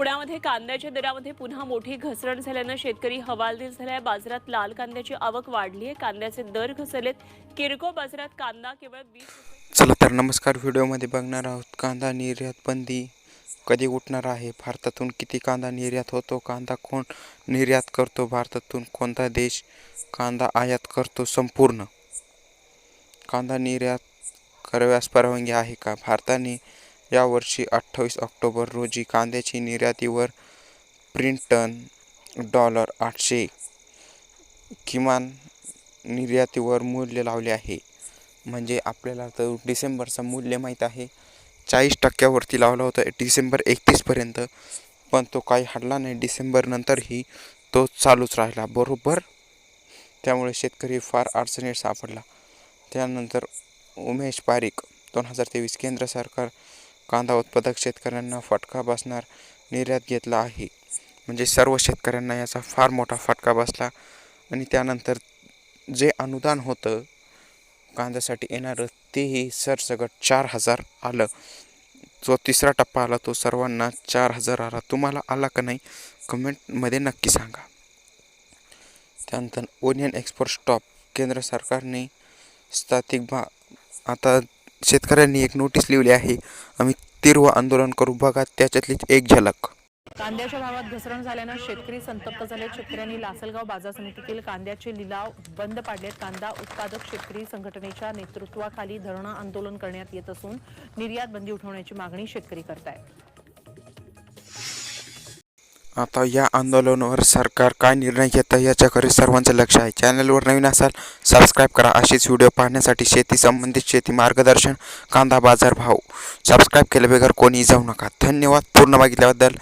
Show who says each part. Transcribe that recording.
Speaker 1: पुण्यामध्ये कांद्याच्या दरामध्ये पुन्हा मोठी घसरण झाल्यानं शेतकरी हवालदिल झालाय. बाजारात लाल कांद्याची आवक वाढली आहे कांद्याचे दर घसरलेत. किरकोळ बाजारात कांदा केवळ वीस
Speaker 2: चला तर नमस्कार. व्हिडिओमध्ये बघणार आहोत कांदा निर्यात बंदी कधी उठणार आहे? भारतातून किती कांदा निर्यात होतो? कांदा कोण निर्यात करतो? भारतातून कोणता देश कांदा आयात करतो? संपूर्ण कांदा निर्यात कराव्यास परवानगी आहे का? भारताने यावर्षी अठ्ठावीस ऑक्टोबर रोजी कांद्याची निर्यातीवर प्रिंट टन डॉलर आठशे किमान निर्यातीवर मूल्य लावले आहे. म्हणजे आपल्याला तर डिसेंबरचं मूल्य माहीत आहे. चाळीस टक्क्यावरती लावला होता डिसेंबर एकतीसपर्यंत पण तो काही हाडला नाही. डिसेंबरनंतरही तो चालूच राहिला. बरोबर? त्यामुळे शेतकरी फार अडचणीत सापडला. त्यानंतर उमेश पारिक दोन हजार तेवीस केंद्र सरकार कांदा उत्पादक शेतकऱ्यांना फटका बसणार निर्यात घेतला आहे. म्हणजे सर्व शेतकऱ्यांना याचा फार मोठा फटका बसला. आणि त्यानंतर जे अनुदान होतं कांद्यासाठी येणारं तेही सरसगट चार हजार आलं. जो तिसरा टप्पा आला तो सर्वांना चार हजार आला. तुम्हाला आला का नाही कमेंटमध्ये नक्की सांगा. त्यानंतर ओनियन एक्सपोर्ट स्टॉप केंद्र सरकारने स्थातिक भा आता शेतकऱ्यांनी एक नोटीस लिहिली आहे. आम्ही तीव्र आंदोलन करू. बघा त्याच्यातलीच एक झलक.
Speaker 3: कांद्याच्या भावात घसरण झाल्यानं शेतकरी संतप्त झाले शेतकऱ्यांनी लासलगाव बाजार समितीतील कांद्याचे लिलाव बंद पाडलेत. कांदा उत्पादक शेतकरी संघटनेच्या नेतृत्वाखाली धरणं आंदोलन करण्यात येत असून निर्यात बंदी उठवण्याची मागणी शेतकरी करत आहेत
Speaker 2: आता या आंदोलनावर सरकार काय निर्णय घेतं याच्याकडे सर्वांचं लक्ष आहे. चॅनलवर नवीन असाल सबस्क्राईब करा. असेच व्हिडिओ पाहण्यासाठी शेती संबंधित शेती मार्गदर्शन कांदा बाजार भाव. सबस्क्राईब केल्याबेगर कोणी जाऊ नका. धन्यवाद. पूर्ण बघितल्याबद्दल